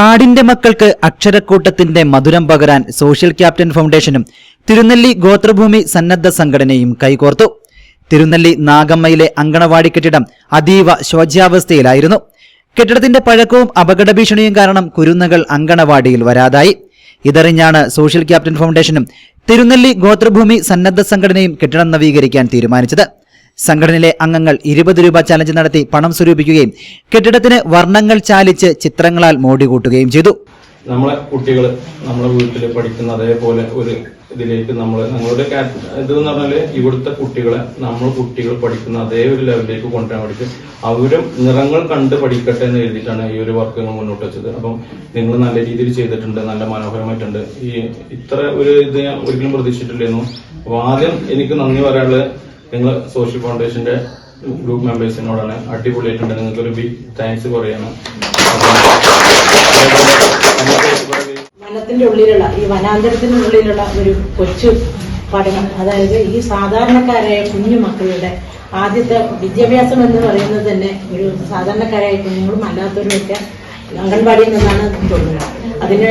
കാടിന്റെ മക്കൾക്ക് അക്ഷരക്കൂട്ടത്തിന്റെ മധുരം പകരാൻ സോഷ്യൽ ക്യാപ്റ്റൻ ഫൗണ്ടേഷനും തിരുനെല്ലി ഗോത്രഭൂമി സന്നദ്ധ സംഘടനയും കൈകോർത്തു. തിരുനെല്ലി നാഗമ്മയിലെ അങ്കണവാടി കെട്ടിടം അതീവ ശോച്യാവസ്ഥയിലായിരുന്നു. കെട്ടിടത്തിന്റെ പഴക്കവും അപകട ഭീഷണിയും കാരണം കുരുന്നുകൾ അങ്കണവാടിയിൽ വരാതായി. ഇതറിഞ്ഞാണ് സോഷ്യൽ ക്യാപ്റ്റൻ ഫൗണ്ടേഷനും തിരുനെല്ലി ഗോത്രഭൂമി സന്നദ്ധ സംഘടനയും കെട്ടിടം നവീകരിക്കാൻ തീരുമാനിച്ചത്. സംഘടനയിലെ അംഗങ്ങൾ ഇരുപത് രൂപ ചലഞ്ച് നടത്തി പണം സ്വരൂപിക്കുകയും കെട്ടിടത്തിന് വർണങ്ങൾ ചാലിച്ച് ചിത്രങ്ങളാൽ മോടി കൂട്ടുകയും ചെയ്തു. നമ്മളെ കുട്ടികൾ നമ്മുടെ വീട്ടിൽ പഠിക്കുന്ന അതേപോലെ ഒരു ഇതിലേക്ക് നമ്മൾ ഞങ്ങളുടെ ഇത് എന്ന് പറഞ്ഞാൽ ഇവിടുത്തെ കുട്ടികളെ നമ്മൾ കുട്ടികൾ പഠിക്കുന്ന അതേ ഒരു ലെവലിലേക്ക് കൊണ്ടുവരാൻ വേണ്ടിയിട്ട് അവരും നിറങ്ങൾ കണ്ട് പഠിക്കട്ടെ എന്ന് എഴുതിയിട്ടാണ് ഈ ഒരു വർക്ക് മുന്നോട്ട് വെച്ചത്. അപ്പം നിങ്ങൾ നല്ല രീതിയിൽ ചെയ്തിട്ടുണ്ട് നല്ല മനോഹരമായിട്ടുണ്ട്. ഈ ഇത്ര ഒരു ഇത് ഞാൻ ഒരിക്കലും പ്രതീക്ഷിച്ചിട്ടില്ലായിരുന്നു അപ്പൊ ആദ്യം എനിക്ക് നന്ദി പറയാനുള്ളത് നിങ്ങൾ സോഷ്യൽ ഫൗണ്ടേഷന്റെ ഗ്രൂപ്പ് മെമ്പേഴ്സിനോടാണ് അടിപൊളിയായിട്ടുണ്ട് നിങ്ങൾക്ക് ഒരു ബിഗ് താങ്ക്സ് പറയാണ്. വനത്തിന്റെ ഉള്ളിലുള്ള ഈ വനാന്തരത്തിന്റെ ഉള്ളിലുള്ള ഒരു കൊച്ചു പഠനം. അതായത് ഈ സാധാരണക്കാരായ കുഞ്ഞു മക്കളുടെ ആദ്യത്തെ വിദ്യാഭ്യാസം എന്ന് പറയുന്നത് തന്നെ ഒരു സാധാരണക്കാരായ കുഞ്ഞുങ്ങളും അല്ലാത്തവരും ഒക്കെ അംഗൻവാടിയിൽ നിന്നാണ് തോന്നുന്നത്. അതിന്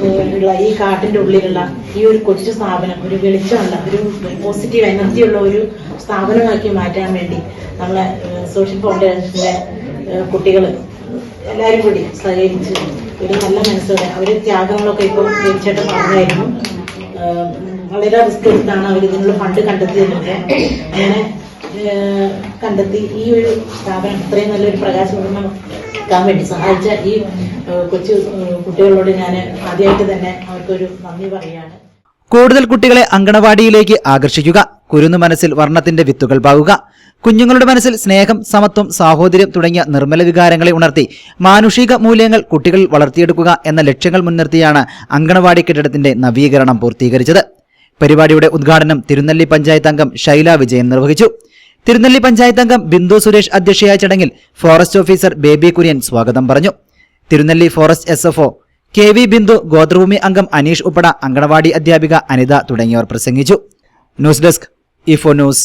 ഉള്ള ഈ കാട്ടിന്റെ ഉള്ളിലുള്ള ഈ ഒരു കൊച്ചു സ്ഥാപനം ഒരു വെളിച്ചമുള്ള ഒരു പോസിറ്റീവ് എനർജി ഉള്ള ഒരു സ്ഥാപനമാക്കി മാറ്റാൻ വേണ്ടി നമ്മളെ സോഷ്യൽ ഫൗണ്ടേഷന്റെ കുട്ടികൾ എല്ലാവരും കൂടി സഹകരിച്ച് ഒരു നല്ല മനസ്സോടെ അവർ ത്യാഗങ്ങളൊക്കെ ഇപ്പോൾ തീർച്ചയായിട്ടും പറഞ്ഞായിരുന്നു വളരെ റിസ്ക് എടുത്താണ് അവർ ഇതിനുള്ള ഫണ്ട് കണ്ടെത്തിയതൊക്കെ അങ്ങനെ കണ്ടെത്തി ഈ ഒരു സ്ഥാപനം ഇത്രയും നല്ലൊരു പ്രകാശപൂർണം എത്താൻ വേണ്ടി സഹായിച്ച ഈ കൊച്ചു കുട്ടികളോട് ഞാൻ ആദ്യമായിട്ട് തന്നെ അവർക്കൊരു നന്ദി പറയുകയാണ്. കൂടുതൽ കുട്ടികളെ അങ്കണവാടിയിലേക്ക് ആകർഷിക്കുക. കുരുന്നു മനസ്സിൽ വർണത്തിന്റെ വിത്തുകൾ പാകുക. കുഞ്ഞുങ്ങളുടെ മനസ്സിൽ സ്നേഹം സമത്വം സാഹോദര്യം തുടങ്ങിയ നിർമ്മല വികാരങ്ങളെ ഉണർത്തി മാനുഷിക മൂല്യങ്ങൾ കുട്ടികളിൽ വളർത്തിയെടുക്കുക എന്ന ലക്ഷ്യങ്ങൾ മുൻനിർത്തിയാണ് അങ്കണവാടി കെട്ടിടത്തിന്റെ നവീകരണം പൂർത്തീകരിച്ചത്. പരിപാടിയുടെ ഉദ്ഘാടനം തിരുനെല്ലി പഞ്ചായത്ത് അംഗം ശൈല വിജയൻ നിർവഹിച്ചു. തിരുനെല്ലി പഞ്ചായത്ത് അംഗം ബിന്ദു സുരേഷ് അധ്യക്ഷയായ ചടങ്ങിൽ ഫോറസ്റ്റ് ഓഫീസർ ബേബി കുര്യൻ സ്വാഗതം പറഞ്ഞു. Thirunelli forest S F K V Bindu ഗോത്രഭൂമി അംഗം അനീഷ് ഉപ്പട അങ്കണവാടി അധ്യാപിക അനിത തുടങ്ങിയവർ പ്രസംഗിച്ചു. News desk ഇഫോ news.